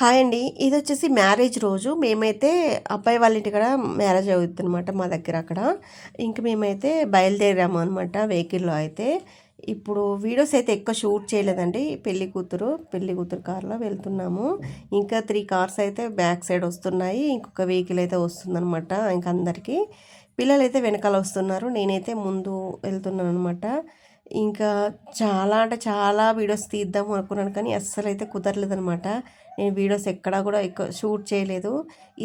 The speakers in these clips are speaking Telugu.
హాయ్ అండి. ఇది వచ్చేసి మ్యారేజ్ రోజు. మేమైతే అబ్బాయి వాళ్ళ ఇంటి కూడా మ్యారేజ్ అవుతుంది అనమాట మా దగ్గర అక్కడ. ఇంక మేమైతే బయలుదేరాము అనమాట వెహికల్లో అయితే. ఇప్పుడు వీడియోస్ అయితే ఎక్కువ షూట్ చేయలేదండి. పెళ్ళి కూతురు పెళ్ళి కూతురు కార్లో వెళ్తున్నాము. ఇంకా త్రీ కార్స్ అయితే బ్యాక్ సైడ్ వస్తున్నాయి. ఇంకొక వెహికల్ అయితే వస్తుందన్నమాట ఇంక అందరికీ. పిల్లలు అయితే వెనకాల వస్తున్నారు. నేనైతే ముందు వెళ్తున్నాను అనమాట ఇంకా చాలా అంటే చాలా వీడియోస్ తీద్దాం అనుకున్నాను కానీ అస్సలు అయితే కుదరలేదనమాట నేను వీడియోస్ ఎక్కడా కూడా ఎక్కువ షూట్ చేయలేదు.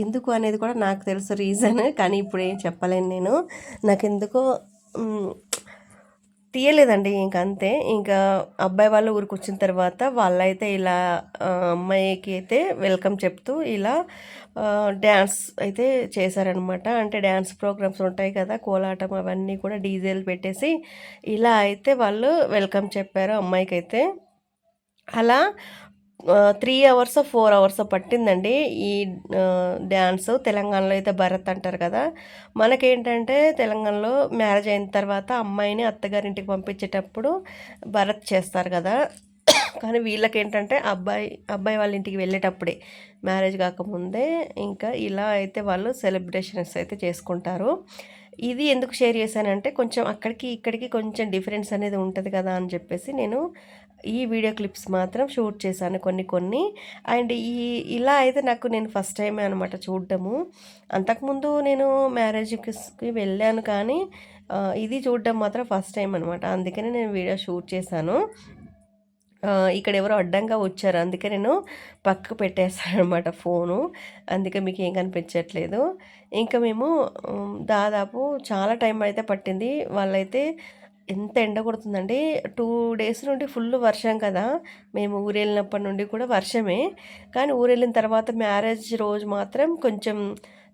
ఎందుకు అనేది కూడా నాకు తెలుసు రీజన్ కానీ ఇప్పుడు ఏం చెప్పలేను నేను. నాకు ఎందుకో తీయలేదండి ఇంక అంతే. ఇంకా అబ్బాయి వాళ్ళు ఊరికి వచ్చిన తర్వాత వాళ్ళైతే ఇలా అమ్మాయికి అయితే వెల్కమ్ చెప్తూ ఇలా డ్యాన్స్ అయితే చేశారనమాట అంటే డ్యాన్స్ ప్రోగ్రామ్స్ ఉంటాయి కదా కోలాటం అవన్నీ కూడా డీజేలు పెట్టేసి ఇలా అయితే వాళ్ళు వెల్కమ్ చెప్పారు అమ్మాయికి అయితే అలా త్రీ అవర్స్ ఫోర్ అవర్స్ పట్టిందండి. ఈ డ్యాన్స్ తెలంగాణలో అయితే భరత్ అంటారు కదా. మనకేంటంటే తెలంగాణలో మ్యారేజ్ అయిన తర్వాత అమ్మాయిని అత్తగారింటికి పంపించేటప్పుడు భరత్ చేస్తారు కదా. కానీ వీళ్ళకి ఏంటంటే అబ్బాయి అబ్బాయి వాళ్ళ ఇంటికి వెళ్ళేటప్పుడే మ్యారేజ్ కాకముందే ఇంకా ఇలా అయితే వాళ్ళు సెలబ్రేషన్స్ అయితే చేసుకుంటారు. ఇది ఎందుకు షేర్ చేశానంటే కొంచెం అక్కడికి ఇక్కడికి కొంచెం డిఫరెన్స్ అనేది ఉంటుంది కదా అని చెప్పేసి నేను ఈ వీడియో క్లిప్స్ మాత్రం షూట్ చేశాను కొన్ని కొన్ని. అండ్ ఈ ఇలా అయితే నాకు నేను ఫస్ట్ టైమే అనమాట చూడటము అంతకుముందు నేను మ్యారేజ్కి వెళ్ళాను కానీ ఇది చూడడం మాత్రం ఫస్ట్ టైం అనమాట అందుకనే నేను వీడియో షూట్ చేశాను. ఇక్కడ ఎవరో అడ్డంగా వచ్చారు. అందుకే నేను పక్కకు పెట్టేస్తాను అనమాట ఫోను. అందుకే మీకు ఏం కనిపించట్లేదు. ఇంకా మేము దాదాపు చాలా టైం అయితే పట్టింది. వాళ్ళైతే ఎంత ఎండ కొడుతుందండి టూ డేస్ నుండి ఫుల్ వర్షం కదా. మేము ఊరు వెళ్ళినప్పటి నుండి కూడా వర్షమే. కానీ ఊరు వెళ్ళిన తర్వాత మ్యారేజ్ రోజు మాత్రం కొంచెం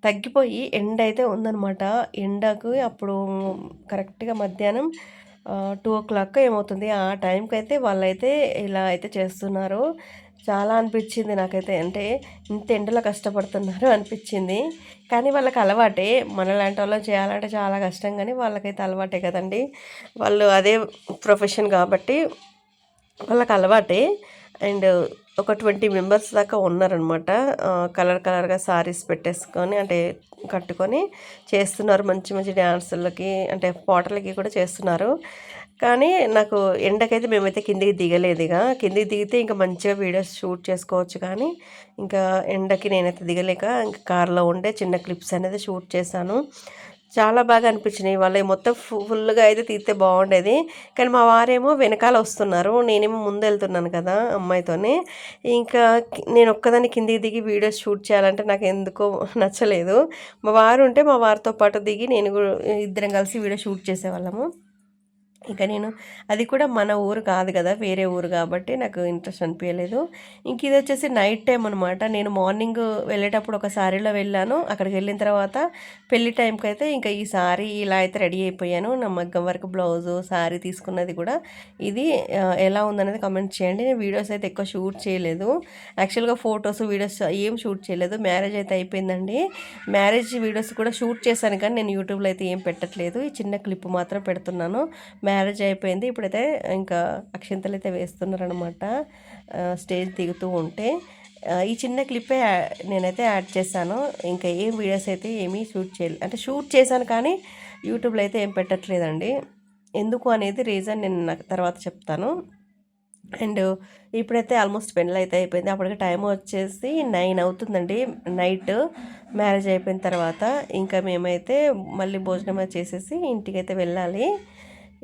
తగ్గిపోయి ఎండ అయితే ఉందనమాట ఎండకు అప్పుడు కరెక్ట్గా మధ్యాహ్నం టూ ఓ క్లాక్ ఏమవుతుంది? ఆ టైంకి అయితే వాళ్ళైతే ఇలా అయితే చేస్తున్నారు. చాలా అనిపించింది నాకైతే. అంటే ఇంత ఎండలో కష్టపడుతున్నారు అనిపించింది. కానీ వాళ్ళకి అలవాటే. మనలాంటి వాళ్ళు చేయాలంటే చాలా కష్టం. కానీ వాళ్ళకైతే అలవాటే కదండి. వాళ్ళు అదే ప్రొఫెషన్ కాబట్టి వాళ్ళకి అలవాటే. అండ్ ఒక ట్వంటీ మెంబర్స్ దాకా ఉన్నారనమాట. కలర్ కలర్గా సారీస్ పెట్టేసుకొని అంటే కట్టుకొని చేస్తున్నారు. మంచి మంచి డ్యాన్సులకి అంటే పాటలకి కూడా చేస్తున్నారు. కానీ నాకు ఎండకైతే మేమైతే కిందికి దిగలేదు ఇక కిందికి దిగితే ఇంకా మంచిగా వీడియోస్ షూట్ చేసుకోవచ్చు కానీ ఇంకా ఎండకి నేనైతే దిగలేక ఇంకా కార్లో ఉండే చిన్న క్లిప్స్ అనేది షూట్ చేశాను. చాలా బాగా అనిపించినాయి. వాళ్ళ మొత్తం ఫుల్గా అయితే తీస్తే బాగుండేది. కానీ మా వారేమో వెనకాల వస్తున్నారు. నేనేమో ముందు వెళ్తున్నాను కదా అమ్మాయితోనే. ఇంకా నేను ఒక్కదాన్ని కిందికి దిగి వీడియోస్ షూట్ చేయాలంటే నాకు ఎందుకో నచ్చలేదు. మా వారు ఉంటే మా వారితో పాటు దిగి నేను ఇద్దరం కలిసి వీడియో షూట్ చేసేవాళ్ళము. ఇక నేను అది కూడా మన ఊరు కాదు కదా వేరే ఊరు కాబట్టి నాకు ఇంట్రెస్ట్ అనిపించలేదు ఇంక ఇది వచ్చేసి నైట్ టైం అనమాట నేను మార్నింగ్ వెళ్ళేటప్పుడు ఒక సారీలో వెళ్ళాను. అక్కడికి వెళ్ళిన తర్వాత పెళ్ళి టైంకి అయితే ఇంకా ఈ సారీ ఇలా అయితే రెడీ అయిపోయాను. నా మగ్గం వరకు బ్లౌజు సారీ తీసుకున్నది కూడా ఇది. ఎలా ఉందనేది కమెంట్ చేయండి. నేను వీడియోస్ అయితే ఎక్కువ షూట్ చేయలేదు. యాక్చువల్గా ఫొటోస్ వీడియోస్ ఏం షూట్ చేయలేదు. మ్యారేజ్ అయితే అయిపోయిందండి. మ్యారేజ్ వీడియోస్ కూడా షూట్ చేశాను కానీ నేను యూట్యూబ్లో అయితే ఏం పెట్టట్లేదు. ఈ చిన్న క్లిప్ మాత్రం పెడుతున్నాను. మ్యారేజ్ అయిపోయింది. ఇప్పుడైతే ఇంకా అక్షింతలు అయితే వేస్తున్నారనమాట స్టేజ్ దిగుతూ ఉంటే. ఈ చిన్న క్లిప్పే నేనైతే యాడ్ చేశాను. ఇంకా ఏం వీడియోస్ అయితే ఏమీ షూట్ చేయలేదు అంటే షూట్ చేశాను కానీ యూట్యూబ్లో అయితే ఏం పెట్టట్లేదండి. ఎందుకు అనేది రీజన్ నేను నాకు తర్వాత చెప్తాను. అండ్ ఇప్పుడైతే ఆల్మోస్ట్ పెళ్ళి అయితే అయిపోయింది. అప్పటికి టైం వచ్చేసి నైన్ అవుతుందండి. నైట్ మ్యారేజ్ అయిపోయిన తర్వాత ఇంకా మేమైతే మళ్ళీ భోజనం చేసేసి ఇంటికి అయితే వెళ్ళాలి.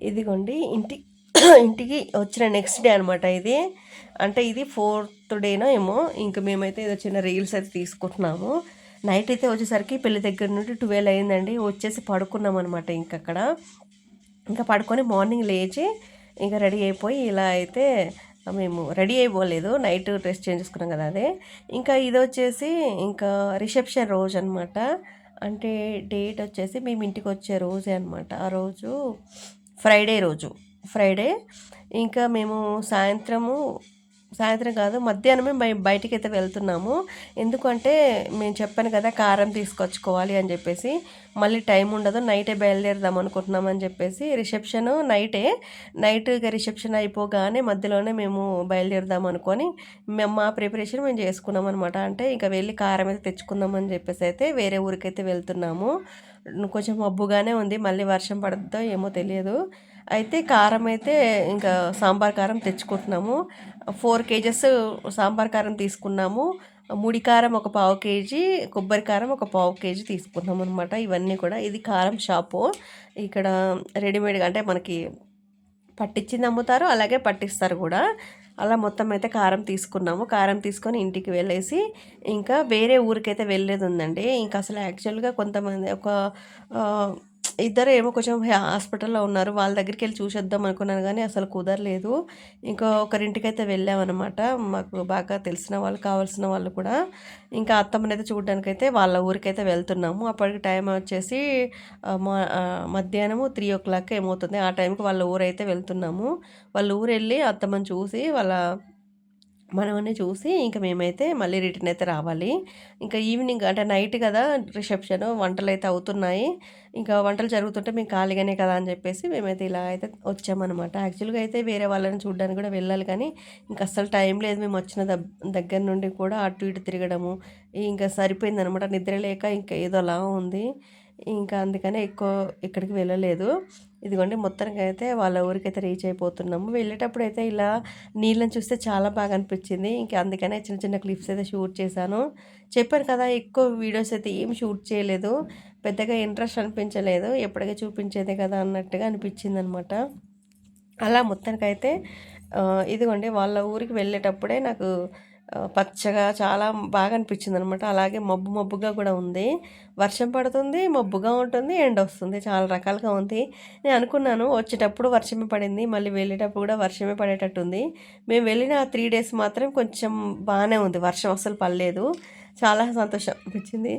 ఇదిగోండి ఇంటి ఇంటికి వచ్చిన నెక్స్ట్ డే అనమాట ఇది. అంటే ఇది ఫోర్త్ డేనో ఏమో ఇంకా మేమైతే ఏదో చిన్న రీల్స్ అయితే తీసుకుంటున్నాము. నైట్ అయితే వచ్చేసరికి పెళ్ళి దగ్గర నుండి ట్వెల్వ్ అయిందండి. వచ్చేసి పడుకున్నాం అనమాట ఇంకక్కడ ఇంకా పడుకొని మార్నింగ్ లేచి ఇంకా రెడీ అయిపోయి ఇలా అయితే మేము రెడీ అయిపోలేదు. నైట్ డ్రెస్ చేంజ్ చేసుకున్నాం కదా అదే. ఇంకా ఇది వచ్చేసి ఇంకా రిసెప్షన్ రోజు అనమాట అంటే డేట్ వచ్చేసి మేము ఇంటికి వచ్చే రోజే అనమాట ఆ రోజు ఫ్రైడే రోజు. ఫ్రైడే ఇంకా మేము సాయంత్రము సాయంత్రం కాదు మధ్యాహ్నమే మేము బయటికి అయితే వెళ్తున్నాము. ఎందుకంటే మేము చెప్పాను కదా కారం తీసుకొచ్చుకోవాలి అని చెప్పేసి. మళ్ళీ టైం ఉండదు నైటే బయలుదేరదాం అనుకుంటున్నాం అని చెప్పేసి. రిసెప్షన్ నైటే నైట్ రిసెప్షన్ అయిపోగానే మధ్యలోనే మేము బయలుదేరదాం అనుకొని మేము మా ప్రిపరేషన్ మేము చేసుకున్నాం అనమాట అంటే ఇంకా వెళ్ళి కారం అయితే తెచ్చుకుందాం అని చెప్పేసి అయితే వేరే ఊరికైతే వెళ్తున్నాము. కొంచెం మబ్బుగానే ఉంది. మళ్ళీ వర్షం పడుతుందో ఏమో తెలియదు. అయితే కారం అయితే ఇంకా సాంబార్ కారం తెచ్చుకుంటున్నాము. ఫోర్ కేజెస్ సాంబార్ కారం తీసుకున్నాము. ముడి కారం ఒక పావు కేజీ కొబ్బరి కారం ఒక పావు కేజీ తీసుకున్నాం అనమాట ఇవన్నీ కూడా ఇది కారం షాపు. ఇక్కడ రెడీమేడ్గా అంటే మనకి పట్టించింది అమ్ముతారు అలాగే పట్టిస్తారు కూడా. అలా మొత్తం అయితే కారం తీసుకున్నాము. కారం తీసుకొని ఇంటికి వెళ్ళేసి ఇంకా వేరే ఊరికైతే వెళ్ళేది ఉందండి ఇంకా అసలు యాక్చువల్గా కొంతమంది ఒక ఇద్దరు ఏమో కొంచెం హాస్పిటల్లో ఉన్నారు. వాళ్ళ దగ్గరికి వెళ్ళి చూసేద్దాం అనుకున్నాను కానీ అసలు కుదరలేదు. ఇంకా ఒకరింటికి అయితే వెళ్ళామన్నమాట. మాకు బాగా తెలిసిన వాళ్ళు కావాల్సిన వాళ్ళు కూడా. ఇంకా అత్తమ్మని అయితే చూడడానికి వాళ్ళ ఊరికైతే వెళ్తున్నాము. అప్పటికి టైం వచ్చేసి మధ్యాహ్నము త్రీ ఓ క్లాక్ ఏమవుతుంది. ఆ టైంకి వాళ్ళ ఊరైతే వెళ్తున్నాము. వాళ్ళ ఊరు వెళ్ళి అత్తమ్మని చూసి వాళ్ళ మనమన్నీ చూసి ఇంకా మేమైతే మళ్ళీ రిటర్న్ అయితే రావాలి. ఇంకా ఈవినింగ్ అంటే నైట్ కదా రిసెప్షన్ వంటలు అయితే అవుతున్నాయి. ఇంకా వంటలు జరుగుతుంటే మేము ఖాళీగానే కదా అని చెప్పేసి మేమైతే ఇలా అయితే వచ్చామన్నమాట. యాక్చువల్గా అయితే వేరే వాళ్ళని చూడడానికి కూడా వెళ్ళాలి కానీ ఇంకా అస్సలు టైం లేదు. మేము వచ్చిన దగ్గర నుండి కూడా అటు ఇటు తిరగడము ఇంకా సరిపోయిందనమాట నిద్ర లేక ఇంకా ఏదో అలా ఉంది. ఇంకా అందుకనే ఎక్కువ ఇక్కడికి వెళ్ళలేదు. ఇదిగోండి మొత్తానికి అయితే వాళ్ళ ఊరికైతే రీచ్ అయిపోతున్నాము. వెళ్ళేటప్పుడు అయితే ఇలా నీళ్ళని చూస్తే చాలా బాగా అనిపించింది. ఇంకా అందుకనే చిన్న చిన్న క్లిప్స్ అయితే షూట్ చేశాను. చెప్పాను కదా ఎక్కువ వీడియోస్ అయితే ఏం షూట్ చేయలేదు. పెద్దగా ఇంట్రెస్ట్ అనిపించలేదు. ఎప్పటికీ చూపించేదే కదా అన్నట్టుగా అనిపించింది అనమాట అలా మొత్తానికైతే ఇదిగోండి వాళ్ళ ఊరికి వెళ్ళేటప్పుడే నాకు పచ్చగా చాలా బాగా అనిపించింది అనమాట అలాగే మబ్బు మబ్బుగా కూడా ఉంది. వర్షం పడుతుంది మబ్బుగా ఉంటుంది ఎండ వస్తుంది. చాలా రకాలుగా ఉంది. నేను అనుకున్నాను వచ్చేటప్పుడు వర్షమే పడింది మళ్ళీ వెళ్ళేటప్పుడు కూడా వర్షమే పడేటట్టుంది. మేము వెళ్ళిన ఆ త్రీ డేస్ మాత్రం కొంచెం బాగానే ఉంది. వర్షం అసలు పడలేదు. చాలా సంతోషం అనిపించింది.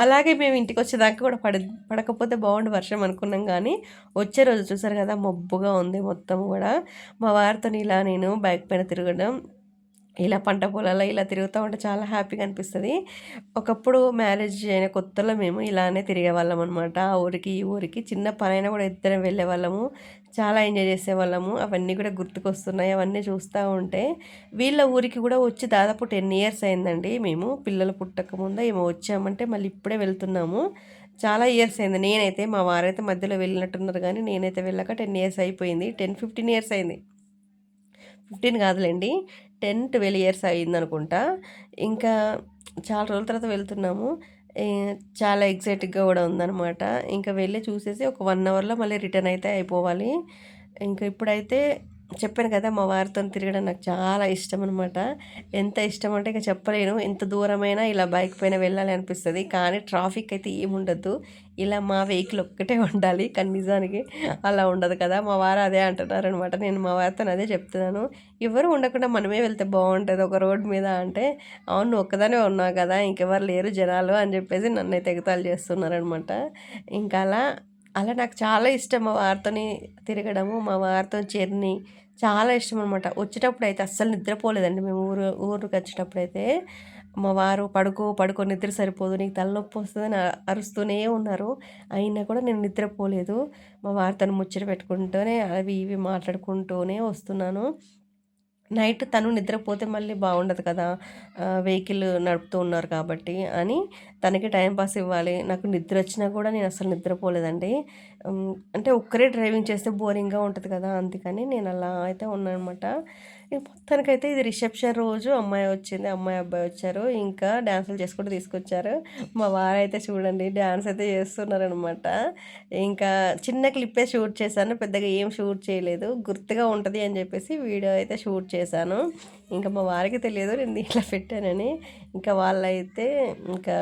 అలాగే మేము ఇంటికి వచ్చేదాకా కూడా పడ పడకపోతే బాగుండు వర్షం అనుకున్నాం కానీ వచ్చే రోజు చూసారు కదా మబ్బుగా ఉంది మొత్తం కూడా. మా వారితో ఇలా నేను బైక్ పైన తిరగడం ఇలా పంట పొలాల్లో ఇలా తిరుగుతూ ఉంటే చాలా హ్యాపీగా అనిపిస్తుంది. ఒకప్పుడు మ్యారేజ్ అయిన కొత్తలో మేము ఇలానే తిరిగేవాళ్ళం అనమాట ఆ ఊరికి ఈ ఊరికి చిన్న పనైనా కూడా ఇద్దరం వెళ్ళేవాళ్ళము. చాలా ఎంజాయ్ చేసేవాళ్ళము. అవన్నీ కూడా గుర్తుకొస్తున్నాయి. అవన్నీ చూస్తూ ఉంటే వీళ్ళ ఊరికి కూడా వచ్చి దాదాపు టెన్ ఇయర్స్ అయిందండి. మేము పిల్లలు పుట్టక ముందే ఏమో వచ్చామంటే మళ్ళీ ఇప్పుడే వెళ్తున్నాము. చాలా ఇయర్స్ అయింది. నేనైతే మా వారైతే మధ్యలో వెళ్ళినట్టున్నారు కానీ నేనైతే వెళ్ళాక టెన్ ఇయర్స్ అయిపోయింది. టెన్ ఫిఫ్టీన్ ఇయర్స్ అయింది. ఫిఫ్టీన్ కాదులేండి. టెన్ ట్వెల్వ్ ఇయర్స్ అయింది అనుకుంటా ఇంకా చాలా రోజుల తర్వాత వెళ్తున్నాము. చాలా ఎగ్జైటిక్గా కూడా ఉందన్నమాట. ఇంకా వెళ్ళి చూసేసి ఒక వన్ అవర్లో మళ్ళీ రిటర్న్ అయితే అయిపోవాలి. ఇంకా ఇప్పుడైతే చెప్పాను కదా మా వారితో తిరగడం నాకు చాలా ఇష్టం అనమాట ఎంత ఇష్టం అంటే ఇంకా చెప్పలేను. ఎంత దూరమైనా ఇలా బైక్ పైన వెళ్ళాలి అనిపిస్తుంది. కానీ ట్రాఫిక్ అయితే ఏముండదు. ఇలా మా వెహికల్ ఒక్కటే ఉండాలి. కానీ నిజానికి అలా ఉండదు కదా. మా వారు అదే అంటున్నారు అనమాట నేను మా వారితో అదే చెప్తున్నాను. ఎవరు ఉండకుండా మనమే వెళ్తే బాగుంటుంది. ఒక రోడ్ మీద అంటే అవును ఒక్కదానే ఉన్నావు కదా. ఇంకెవరు లేరు జనాలు అని చెప్పేసి నన్ను అయితే ఎగతాలు చేస్తున్నారనమాట ఇంకా అలా అలా నాకు చాలా ఇష్టం మా వారితోని తిరగడము మా వారితో జర్నీ చాలా ఇష్టం అనమాట వచ్చేటప్పుడు అయితే అస్సలు నిద్రపోలేదండి. మేము ఊరు ఊరికి వచ్చేటప్పుడు అయితే మా వారు పడుకో పడుకో నిద్ర సరిపోదు నీకు తలనొప్పి వస్తుందని అరుస్తూనే ఉన్నారు. అయినా కూడా నేను నిద్రపోలేదు. మా వారు తను ముచ్చట పెట్టుకుంటూనే అవి ఇవి మాట్లాడుకుంటూనే వస్తున్నాను. నైట్ తను నిద్రపోతే మళ్ళీ బాగుండదు కదా వెహికల్ నడుపుతూ ఉన్నారు కాబట్టి అని తనకి టైం పాస్ ఇవ్వాలి. నాకు నిద్ర వచ్చినా కూడా నేను అసలు నిద్రపోలేదండి. అంటే ఒక్కరే డ్రైవింగ్ చేస్తే బోరింగ్గా ఉంటుంది కదా అందుకని నేను అలా అయితే ఉన్నానమాట మొత్తానికైతే ఇది రిసెప్షన్ రోజు. అమ్మాయి వచ్చింది అమ్మాయి అబ్బాయి వచ్చారు. ఇంకా డ్యాన్సులు చేసుకుంటూ తీసుకొచ్చారు. మా వారైతే చూడండి డ్యాన్స్ అయితే చేస్తున్నారనమాట ఇంకా చిన్న క్లిప్పే షూట్ చేశాను. పెద్దగా ఏం షూట్ చేయలేదు. గుర్తుగా ఉంటుంది అని చెప్పేసి వీడియో అయితే షూట్ చేశాను. ఇంకా మా వారికి తెలియదు నేను ఇట్లా పెట్టానని. ఇంకా వాళ్ళైతే ఇంకా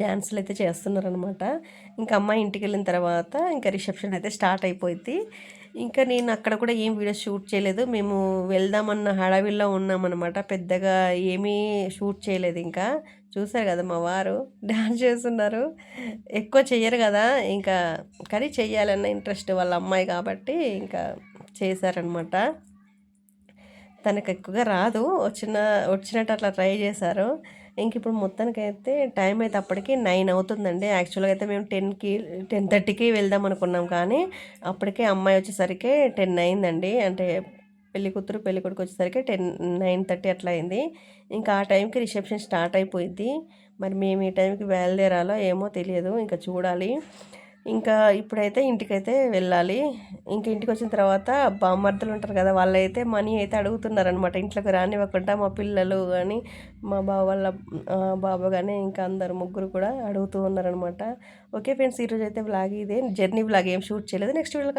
డ్యాన్సులు అయితే చేస్తున్నారనమాట ఇంకా అమ్మాయి ఇంటికి వెళ్ళిన తర్వాత ఇంకా రిసెప్షన్ అయితే స్టార్ట్ అయిపోయింది. ఇంకా నేను అక్కడ కూడా ఏం వీడియో షూట్ చేయలేదు. మేము వెళ్దామన్న హడావిల్లో ఉన్నామన్నమాట. పెద్దగా ఏమీ షూట్ చేయలేదు ఇంకా. చూసారు కదా మా వారు డ్యాన్స్ చేస్తున్నారు. ఎక్కువ చెయ్యరు కదా. ఇంకా కానీ చెయ్యాలన్న ఇంట్రెస్ట్ వాళ్ళ అమ్మాయి కాబట్టి ఇంకా చేశారనమాట తనకు ఎక్కువగా రాదు వచ్చిన వచ్చినట్టు అట్లా ట్రై చేశారు. ఇంక ఇప్పుడు మొత్తానికైతే టైం అయితే అప్పటికి నైన్ అవుతుందండి. యాక్చువల్గా అయితే మేము టెన్కి టెన్ థర్టీకి వెళ్దాం అనుకున్నాం కానీ అప్పటికే అమ్మాయి వచ్చేసరికి టెన్ అయిందండి. అంటే పెళ్ళి కూతురు పెళ్ళి కొడుకు వచ్చేసరికి టెన్ నైన్ థర్టీ అట్లా అయింది. ఇంకా ఆ టైంకి రిసెప్షన్ స్టార్ట్ అయిపోయింది మరి మేము ఈ టైంకి బయలుదేరాలో ఏమో తెలియదు. ఇంకా చూడాలి. ఇంకా ఇప్పుడైతే ఇంటికైతే వెళ్ళాలి. ఇంక ఇంటికి వచ్చిన తర్వాత బామ్మర్దులు ఉంటారు కదా వాళ్ళైతే మనీ అయితే అడుగుతున్నారనమాట ఇంట్లోకి రానివ్వకుండా మా పిల్లలు కానీ మా బావ వాళ్ళ బాబు కానీ ఇంకా అందరు ముగ్గురు కూడా అడుగుతూ ఉన్నారనమాట ఓకే ఫ్రెండ్స్ ఈరోజు అయితే బ్లాగ్ ఇదే. జర్నీ బ్లాగ్ ఏం షూట్ చేయలేదు. Next video